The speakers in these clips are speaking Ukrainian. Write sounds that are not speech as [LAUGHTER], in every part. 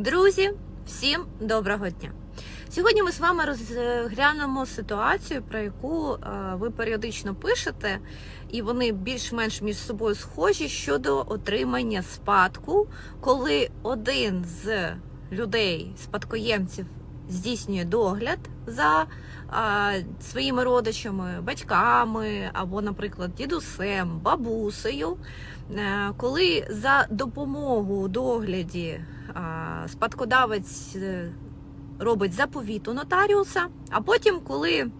Друзі, всім доброго дня! Сьогодні ми з вами розглянемо ситуацію, про яку е, ви періодично пишете, і вони більш-менш між собою схожі щодо отримання спадку, коли один з людей, спадкоємців, здійснює догляд за а, своїми родичами, батьками або, наприклад, дідусем, бабусею, Е, коли за допомогу у догляді а, спадкодавець е, робить заповіт у нотаріуса, а потім, коли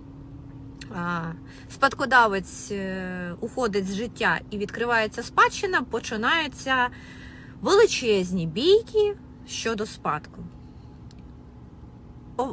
а, спадкодавець е, уходить з життя і відкривається спадщина, починаються величезні бійки щодо спадку.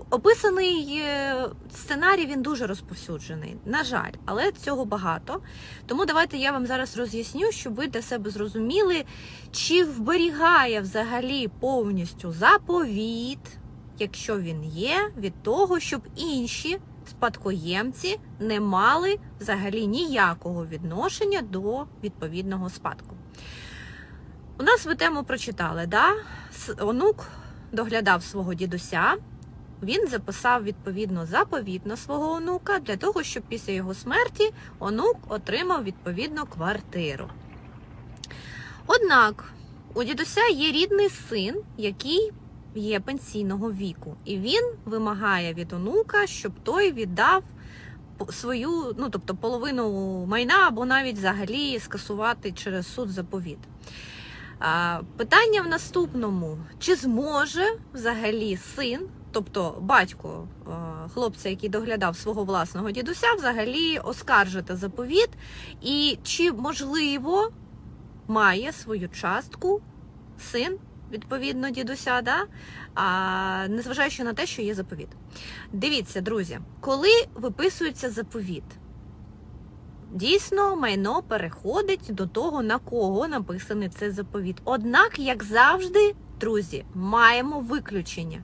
Описаний е, сценарій він дуже розповсюджений. На жаль, але цього багато. Тому давайте я вам зараз роз'ясню, щоб ви для себе зрозуміли, чи вберігає взагалі повністю заповіт, якщо він є, від того, щоб інші спадкоємці не мали взагалі ніякого відношення до відповідного спадку. У нас ви тему прочитали, да? Онук доглядав свого дідуся. Він записав відповідно заповіт на свого онука для того, щоб після його смерті онук отримав відповідно квартиру. Однак у дідуся є рідний син, який є пенсійного віку, і він вимагає від онука, щоб той віддав свою, ну тобто половину майна або навіть взагалі скасувати через суд заповіт. Питання в наступному: чи зможе взагалі син, тобто батько хлопця, який доглядав свого власного дідуся, взагалі оскаржити заповіт, і чи можливо має свою частку син, відповідно, дідуся, да? а, незважаючи на те, що є заповіт. Дивіться, друзі, коли виписується заповіт, Дійсно, майно переходить до того, на кого написаний цей заповіт. Однак, як завжди, друзі, маємо виключення,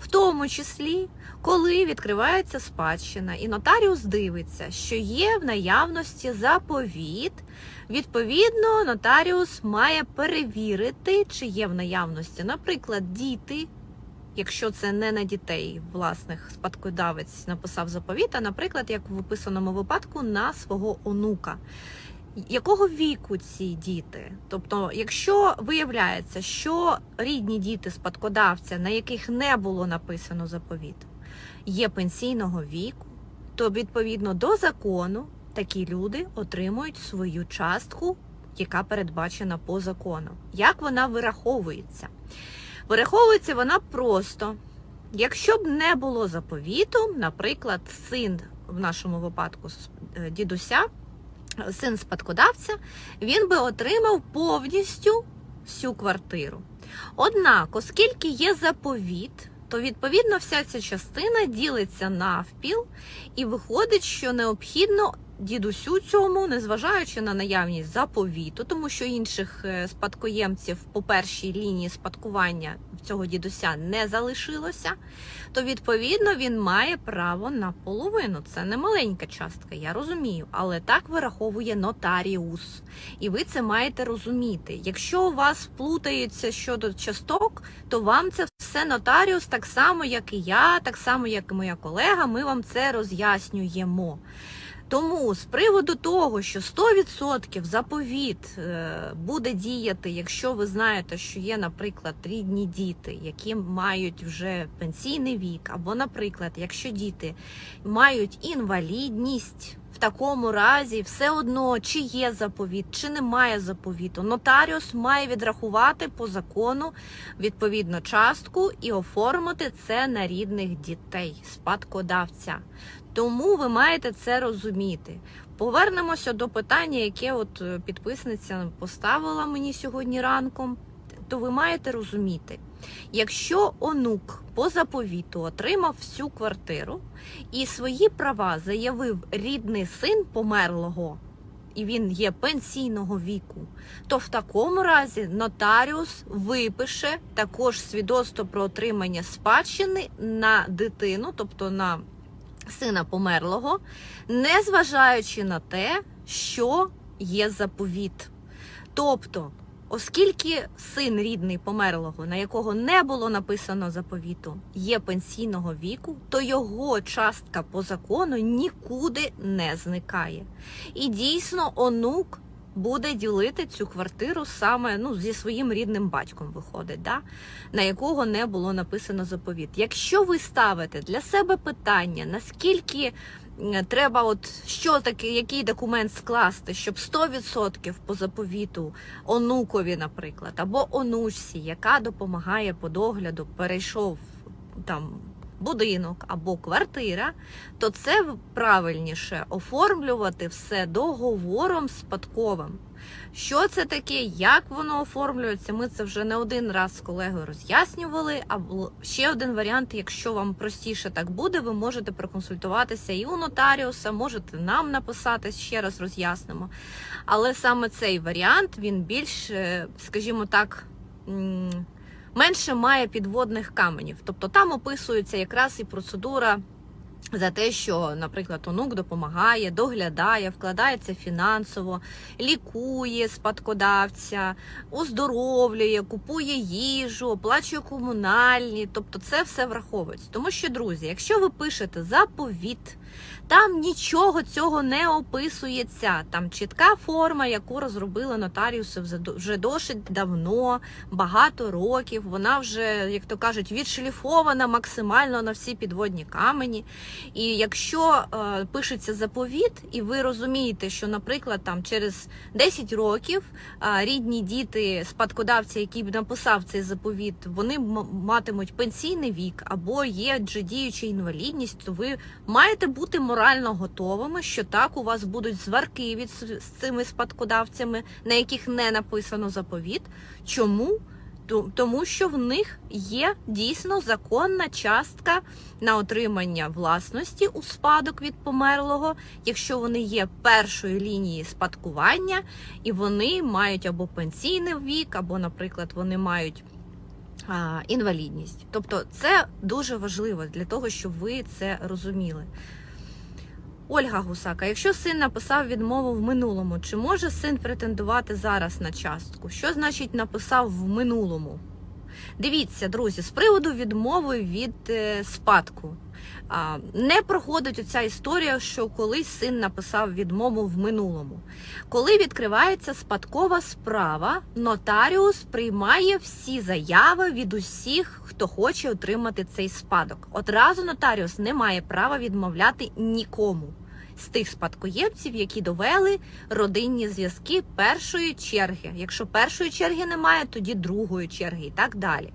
в тому числі, коли відкривається спадщина, і нотаріус дивиться, що є в наявності заповіт. Відповідно, нотаріус має перевірити, чи є в наявності, наприклад, діти. Якщо це не на дітей, власних спадкодавець написав заповіт, а, наприклад, як в описаному випадку, на свого онука. Якого віку ці діти? Тобто, якщо виявляється, що рідні діти спадкодавця, на яких не було написано заповіт, є пенсійного віку, то відповідно до закону такі люди отримують свою частку, яка передбачена по закону. Як вона вираховується? Вираховується вона просто. Якщо б не було заповіту, наприклад, син в нашому випадку е, дідуся, син спадкодавця, він би отримав повністю всю квартиру. Однак, оскільки є заповіт, то відповідно вся ця частина ділиться навпіл, і виходить, що необхідно дідусю цьому, незважаючи на наявність заповіту, тому що інших е, спадкоємців по першій лінії спадкування цього дідуся не залишилося, то відповідно він має право на половину. Це не маленька частка, я розумію, але так вираховує нотаріус. І ви це маєте розуміти. Якщо у вас плутається щодо часток, то вам це все нотаріус, так само, як і я, так само, як і моя колега, ми вам це роз'яснюємо. Тому з приводу того, що 100% заповіт е, буде діяти, якщо ви знаєте, що є, наприклад, рідні діти, які мають вже пенсійний вік, або, наприклад, якщо діти мають інвалідність, в такому разі все одно, чи є заповіт, чи немає заповіту, нотаріус має відрахувати по закону відповідну частку і оформити це на рідних дітей, спадкодавця. Тому ви маєте це розуміти. Повернемося до питання, яке от е, підписниця поставила мені сьогодні ранком. То ви маєте розуміти, якщо онук по заповіту отримав всю квартиру і свої права заявив рідний син померлого, і він є пенсійного віку, то в такому разі нотаріус випише також свідоцтво про отримання спадщини на дитину, тобто на сина померлого, незважаючи на те, що є заповіт. Тобто Оскільки син рідний померлого, на якого не було написано заповіту, є пенсійного віку, то його частка по закону нікуди не зникає. І дійсно онук буде ділити цю квартиру саме ну, зі своїм рідним батьком, виходить, да? на якого не було написано заповіт. Якщо ви ставите для себе питання, наскільки треба, от що таке, який документ скласти, щоб 100% по заповіту онукові, наприклад, або онучці, яка допомагає по догляду, перейшов там будинок або квартира, то це правильніше оформлювати все договором спадковим. Що це таке, як воно оформлюється? Ми це вже не один раз з колегою роз'яснювали. Або ще один варіант, якщо вам простіше так буде, ви можете проконсультуватися і у нотаріуса, можете нам написати, ще раз роз'яснимо. Але саме цей варіант він більш, е, скажімо так, менше має підводних каменів. Тобто там описується якраз і процедура. За те, що, наприклад, онук допомагає, доглядає, вкладається фінансово, лікує спадкодавця, оздоровлює, купує їжу, оплачує комунальні. Тобто це все враховується. Тому що, друзі, якщо ви пишете заповіт, там нічого цього не описується. Там чітка форма, яку розробили нотаріуси вже до- вже досить давно, багато років. Вона вже, як то кажуть, відшліфована максимально на всі підводні камені. І якщо е, пишеться заповіт, і ви розумієте, що, наприклад, там через 10 років е, рідні діти спадкодавця, який б написав цей заповіт, вони матимуть пенсійний вік або є діюча інвалідність, то ви маєте бути морально готовими, що так у вас будуть зварки від з цими спадкодавцями, на яких не написано заповіт. Чому? Тому що в них є дійсно законна частка на отримання власності у спадок від померлого, якщо вони є першої лінії спадкування, і вони мають або пенсійний вік, або, наприклад, вони мають інвалідність. Тобто, це дуже важливо для того, щоб ви це розуміли. Ольга Гусака, якщо син написав відмову в минулому, чи може син претендувати зараз на частку? Що значить написав в минулому? Дивіться, друзі, з приводу відмови від е, спадку. Не проходить оця історія, що колись син написав відмову в минулому. Коли відкривається спадкова справа, нотаріус приймає всі заяви від усіх, хто хоче отримати цей спадок. Одразу нотаріус не має права відмовляти нікому з тих спадкоємців, які довели родинні зв'язки першої черги. Якщо першої черги немає, тоді другої черги і так далі.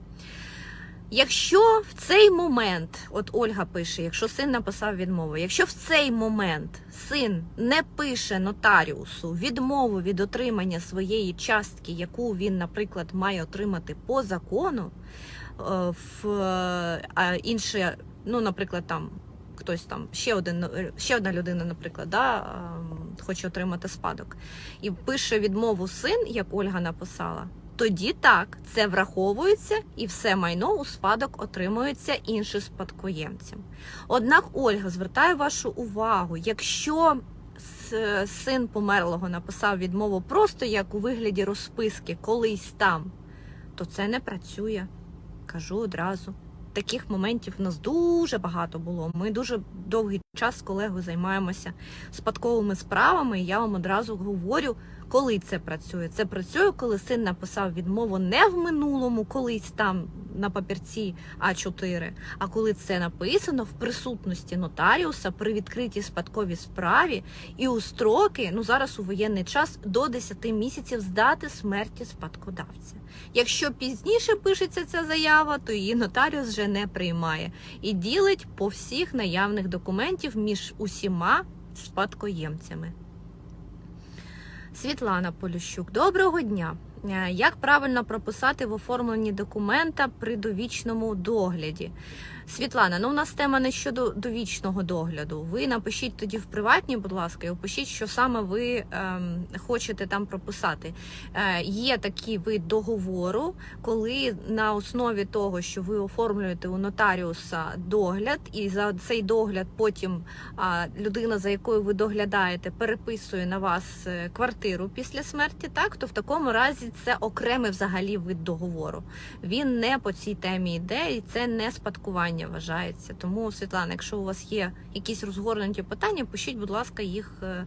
Якщо в цей момент, от Ольга пише, якщо син написав відмову, якщо в цей момент син не пише нотаріусу відмову від отримання своєї частки, яку він, наприклад, має отримати по закону, е, в е, інше, ну, наприклад, там хтось там ще один ще одна людина, наприклад, да, ем, хоче отримати спадок, і пише відмову син, як Ольга написала. Тоді так, це враховується і все майно у спадок отримується іншим спадкоємцям. Однак, Ольга, звертаю вашу увагу, якщо син померлого написав відмову просто як у вигляді розписки колись там, то це не працює. Кажу одразу. Таких моментів в нас дуже багато було. Ми дуже довгий час з колегою займаємося спадковими справами. І я вам одразу говорю, коли це працює. Це працює, коли син написав відмову не в минулому, колись там на папірці А4, а коли це написано в присутності нотаріуса при відкритій спадковій справі і у строки, ну зараз у воєнний час, до 10 місяців з дати смерті спадкодавця. Якщо пізніше пишеться ця заява, то її нотаріус вже не приймає і ділить по всіх наявних документів між усіма спадкоємцями. Світлана Полющук, доброго дня. Е, Як правильно прописати в оформленні документа при довічному догляді? Світлана, ну у нас тема не щодо довічного догляду. Ви напишіть тоді в приватній, будь ласка, і опишіть, що саме ви ем, хочете там прописати. Е, є такий вид договору, коли на основі того, що ви оформлюєте у нотаріуса догляд, і за цей догляд потім а, людина, за якою ви доглядаєте, переписує на вас е, квартиру після смерті, так то в такому разі це окремий взагалі вид договору. Він не по цій темі йде, і це не спадкування вважається. Тому, Світлана, якщо у вас є якісь розгорнуті питання, пишіть, будь ласка, їх е,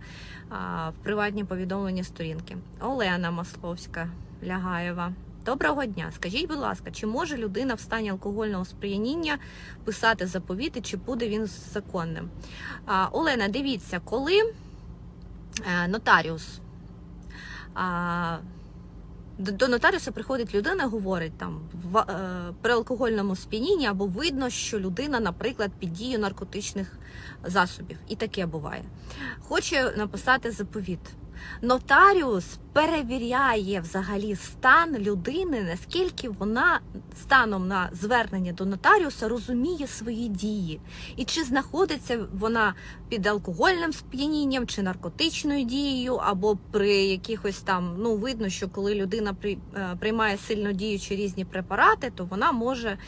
в приватні повідомлення сторінки. Олена Масловська Лягаєва. Доброго дня. Скажіть, будь ласка, чи може людина в стані алкогольного сп'яніння писати заповіти, чи буде він законним? Олена, дивіться, коли е, нотаріус до, нотаріуса приходить людина, говорить там в, е, при алкогольному сп'янінні, або видно, що людина, наприклад, під дією наркотичних засобів, і таке буває. Хоче написати заповіт. Нотаріус перевіряє взагалі стан людини, наскільки вона станом на звернення до нотаріуса розуміє свої дії, і чи знаходиться вона під алкогольним сп'янінням чи наркотичною дією, або при якихось там ну видно, що коли людина е, приймає сильно діючі різні препарати, то вона може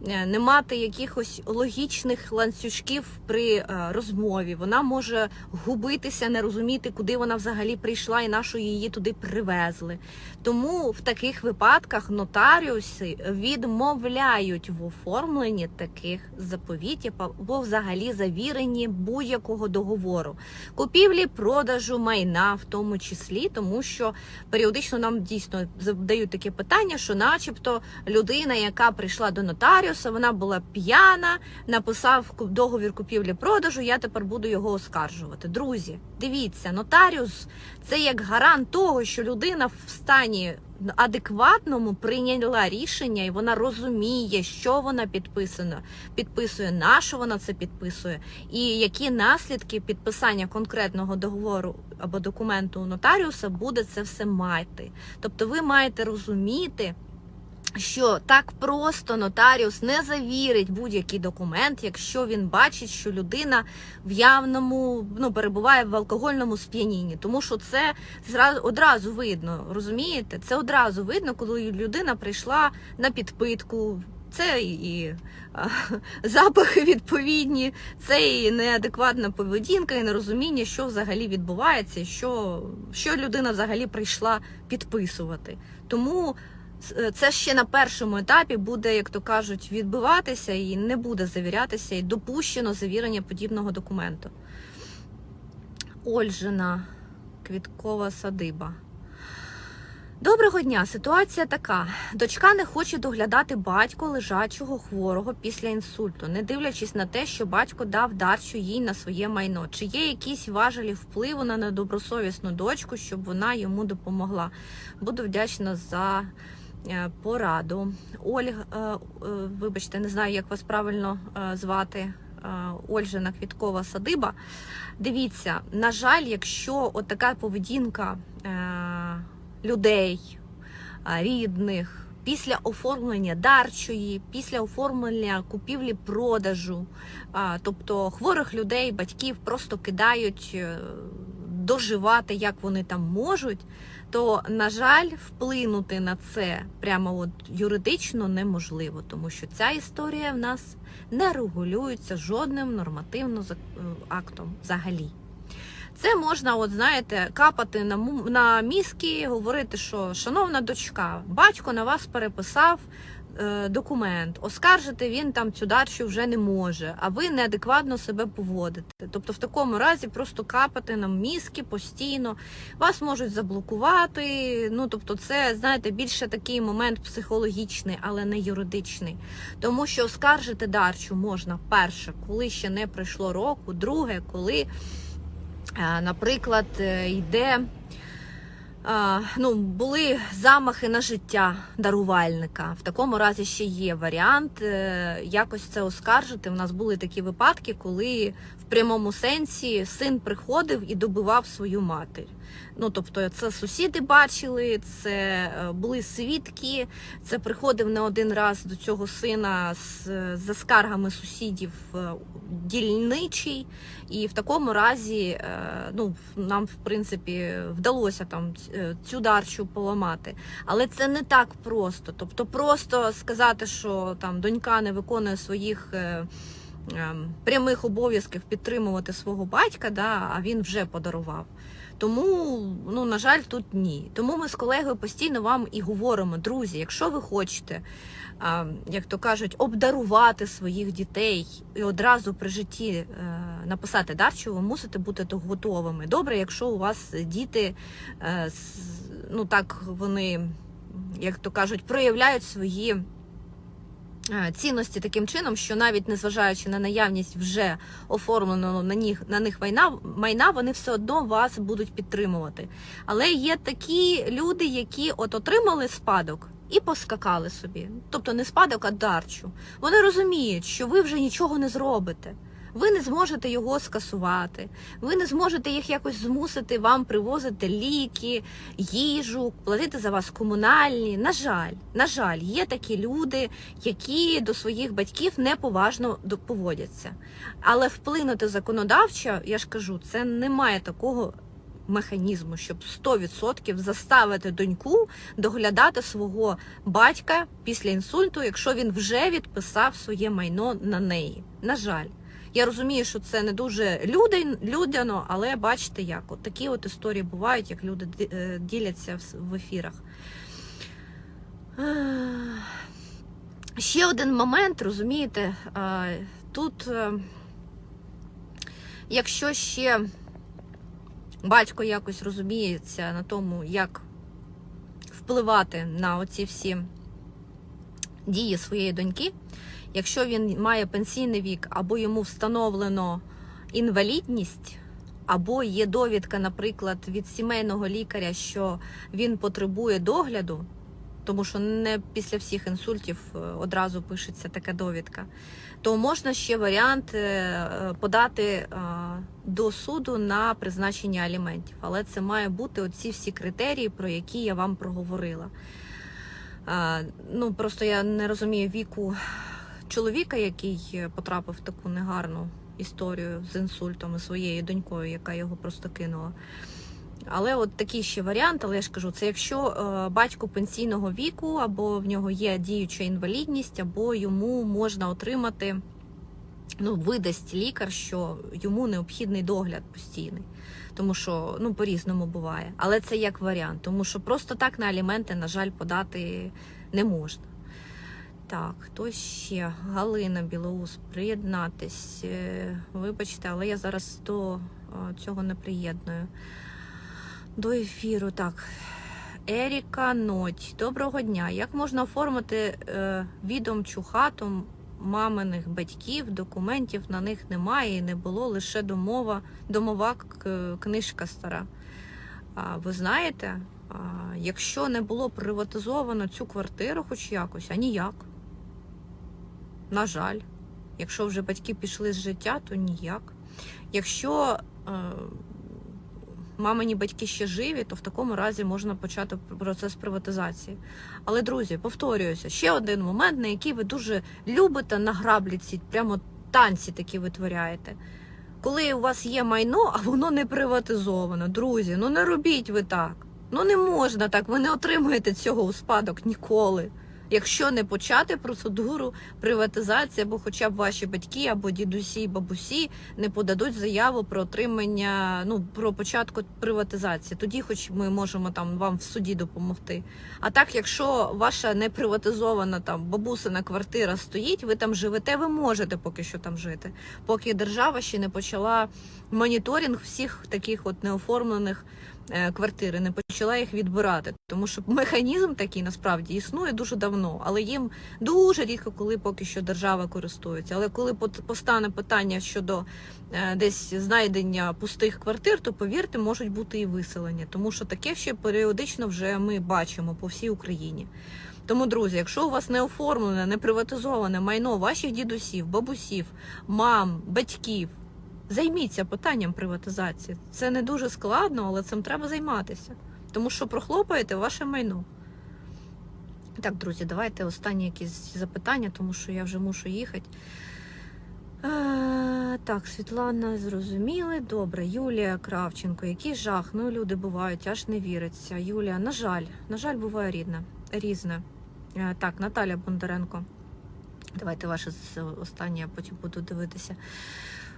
не мати якихось логічних ланцюжків при е, розмові. Вона може губитися, не розуміти, куди вона взагалі прийшла і на що її туди привезли. Тому в таких випадках нотаріуси відмовляють в оформленні таких заповітів або взагалі завіренні будь-якого договору, купівлі, продажу майна, в тому числі, тому що періодично нам дійсно задають таке питання, що, начебто, людина, яка прийшла до нотаріуса, вона була п'яна, написав договір купівлі-продажу. Я тепер буду його оскаржувати. Друзі, дивіться, нотаріус це як гарант того, що людина в стані адекватному прийняла рішення, і вона розуміє, що вона підписана, підписує, на що вона це підписує, і які наслідки підписання конкретного договору або документу у нотаріуса буде це все мати. Тобто, ви маєте розуміти. Що так просто нотаріус не завірить будь-який документ, якщо він бачить, що людина в явному ну перебуває в алкогольному сп'янінні, тому що це зразу одразу видно, розумієте? Це одразу видно, коли людина прийшла на підпитку. Це і а, [LAUGHS] запахи відповідні, це і неадекватна поведінка, і нерозуміння, що взагалі відбувається, що, що людина взагалі прийшла підписувати. Тому це ще на першому етапі буде, як то кажуть, відбиватися і не буде завірятися, і допущено завірення подібного документу. Ольжина, квіткова садиба. Доброго дня. Ситуація така: дочка не хоче доглядати батько лежачого хворого після інсульту, не дивлячись на те, що батько дав дарчу їй на своє майно. Чи є якісь важелі впливу на недобросовісну дочку, щоб вона йому допомогла? Буду вдячна за е, пораду. Ольга, е, е, вибачте, не знаю, як вас правильно е, звати. е, Ольжина Квіткова садиба. Дивіться, на жаль, якщо от така поведінка е, людей, е, рідних, після оформлення дарчої, після оформлення купівлі-продажу, тобто хворих людей, батьків просто кидають е, доживати, як вони там можуть, то, на жаль, вплинути на це прямо от юридично неможливо, тому що ця історія в нас не регулюється жодним нормативним е, актом взагалі. Це можна, от знаєте, капати на на мізки, говорити, що шановна дочка, батько на вас переписав е, документ, оскаржити він там цю дачу вже не може, а ви неадекватно себе поводите. Тобто, в такому разі просто капати на мізки постійно, вас можуть заблокувати. Ну тобто, це знаєте більше такий момент психологічний, але не юридичний. Тому що оскаржити дарчу можна перше, коли ще не пройшло року, друге, коли. Е, Наприклад, е, йде е, ну, були замахи на життя дарувальника. В такому разі ще є варіант якось це оскаржити. У нас були такі випадки, коли в прямому сенсі син приходив і добивав свою матір. Ну, тобто, це сусіди бачили, це е, були свідки. Це приходив не один раз до цього сина з, за скаргами сусідів е, дільничий. І в такому разі е, ну, нам, в принципі, вдалося там цю дарчу поламати. Але це не так просто. Тобто, просто сказати, що там донька не виконує своїх. Ем, Прямих обов'язків підтримувати свого батька, да, а він вже подарував. Тому, ну на жаль, тут ні. Тому ми з колегою постійно вам і говоримо, друзі, якщо ви хочете, а, як то кажуть, обдарувати своїх дітей і одразу при житті е, написати дарчу, ви мусите бути готовими. Добре, якщо у вас діти, е, ну так вони, як то кажуть, проявляють свої. Е, Цінності таким чином, що навіть незважаючи на наявність вже оформленого на них на них майна, майна, вони все одно вас будуть підтримувати. Але є такі люди, які от отримали спадок і поскакали собі. Тобто не спадок, а дарчу. Вони розуміють, що ви вже нічого не зробите. Ви не зможете його скасувати, ви не зможете їх якось змусити вам привозити ліки, їжу, платити за вас комунальні. На жаль, на жаль, є такі люди, які до своїх батьків неповажно поводяться. Але вплинути законодавчо, я ж кажу, це немає такого механізму, щоб 100% заставити доньку доглядати свого батька після інсульту, якщо він вже відписав своє майно на неї. На жаль. Я розумію, що це не дуже людян- людяно, але бачите, як от такі от історії бувають, як люди е, діляться в ефірах. Ще один момент, розумієте, тут, е, якщо ще батько якось розуміється на тому, як впливати на оці всі дії своєї доньки, якщо він має пенсійний вік, або йому встановлено інвалідність, або є довідка, наприклад, від сімейного лікаря, що він потребує догляду, тому що не після всіх інсультів е, одразу пишеться така довідка, то можна ще варіант е, е, подати до суду на призначення аліментів. Але це має бути оці всі критерії, про які я вам проговорила. Ну просто я не розумію віку чоловіка, який потрапив в таку негарну історію з інсультом і своєю донькою, яка його просто кинула. Але от такий ще варіант, але я ж кажу, це якщо е, батько пенсійного віку, або в нього є діюча інвалідність, або йому можна отримати, ну, видасть лікар, що йому необхідний догляд постійний. Тому що ну по-різному буває. Але це як варіант, тому що просто так на аліменти, на жаль, подати не можна. Так, хто ще? Галина Білоус, приєднатись. Е, Вибачте, але я зараз до е, цього не приєдную. До ефіру. Так. Еріка Ноть. Доброго дня. Як можна оформити е, відомчу хату маминих батьків? Документів на них немає і не було лише домова, домова книжка стара. А, ви знаєте, а, якщо не було приватизовано цю квартиру, хоч якось, а ніяк. На жаль, якщо вже батьки пішли з життя, то ніяк. Якщо е, мамині батьки ще живі, то в такому разі можна почати процес приватизації. Але, друзі, повторююся, ще один момент, на який ви дуже любите на граблі ці прямо танці такі витворяєте. Коли у вас є майно, а воно не приватизовано, друзі, ну не робіть ви так. Ну не можна так, ви не отримаєте цього у спадок ніколи. Якщо не почати процедуру приватизації, або хоча б ваші батьки, або дідусі, бабусі не подадуть заяву про отримання, ну про початку приватизації. Тоді, хоч ми можемо там вам в суді допомогти. А так, якщо ваша не приватизована там бабусина квартира стоїть, ви там живете, ви можете поки що там жити, поки держава ще не почала моніторинг всіх таких от неоформлених е, квартир і не почала їх відбирати. Тому що механізм такий насправді існує дуже давно, але їм дуже рідко, коли поки що держава користується. Але коли постане питання щодо е, десь знайдення пустих квартир, то повірте, можуть бути і виселення, тому що таке ще періодично вже ми бачимо по всій Україні. Тому, друзі, якщо у вас не оформлене, не приватизоване майно ваших дідусів, бабусів, мам, батьків, займіться питанням приватизації. Це не дуже складно, але цим треба займатися. Тому що прохлопаєте ваше майно. Так, друзі, давайте останні якісь запитання, тому що я вже мушу їхати. Е, так, Світлана, зрозуміли. Добре, Юлія Кравченко, який жах. Ну, люди бувають, аж не віриться. Юлія, на жаль, на жаль, буває рідне, різне. Е, так, Наталя Бондаренко. Давайте ваше останнє, я потім буду дивитися.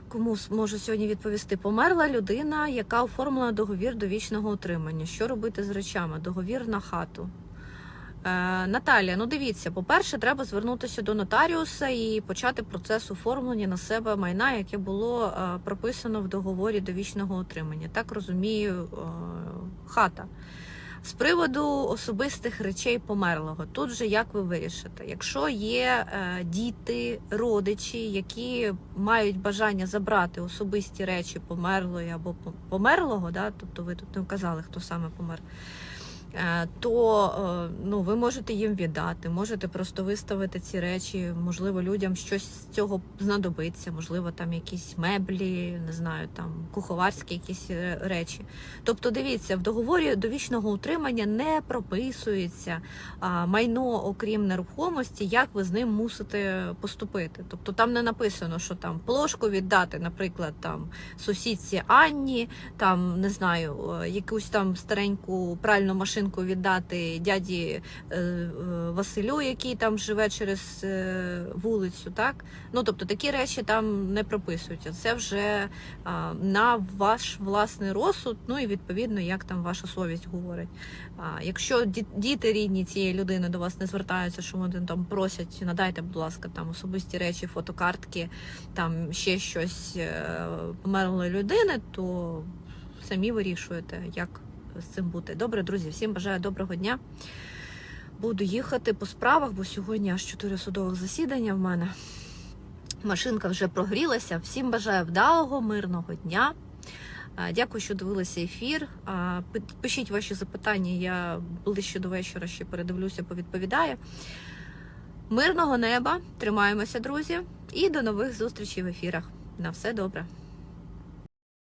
Кому можу сьогодні відповісти? Померла людина, яка оформила договір довічного утримання. Що робити з речами? Договір на хату. Е, Наталія, ну дивіться, по-перше, треба звернутися до нотаріуса і почати процес оформлення на себе майна, яке було е, прописано в договорі довічного утримання. Так розумію, е, хата. З приводу особистих речей померлого, тут же як ви вирішите? Якщо є е, діти, родичі, які мають бажання забрати особисті речі померлої або померлого, да, тобто ви тут не вказали, хто саме помер. Е, То е, ну, ви можете їм віддати, можете просто виставити ці речі. Можливо, людям щось з цього знадобиться, можливо, там якісь меблі, не знаю, там куховарські якісь е, речі. Тобто, дивіться, в договорі довічного утримання не прописується майно, окрім нерухомості, як ви з ним мусите поступити. Тобто там не написано, що там плошку віддати, наприклад, там сусідці Анні, там не знаю, якусь там стареньку пральну машинку віддати дяді е, е, Василю, який там живе через е, вулицю. Так ну тобто такі речі там не прописуються. Це вже на ваш власний розсуд, ну і відповідно, як там ваша совість говорить. Якщо діти рідні цієї людини до вас не звертаються, що вони там просять, надайте, будь ласка, там особисті речі, фотокартки, там ще щось померлої людини, то самі вирішуєте, як з цим бути. Добре, друзі, всім бажаю доброго дня. Буду їхати по справах, бо сьогодні аж чотири судових засідання в мене. Машинка вже прогрілася. Всім бажаю вдалого, мирного дня. Дякую, що дивилися ефір. Пишіть ваші запитання, я ближче до вечора ще передивлюся, повідповідаю. Мирного неба, тримаємося, друзі, і до нових зустрічей в ефірах. На все добре.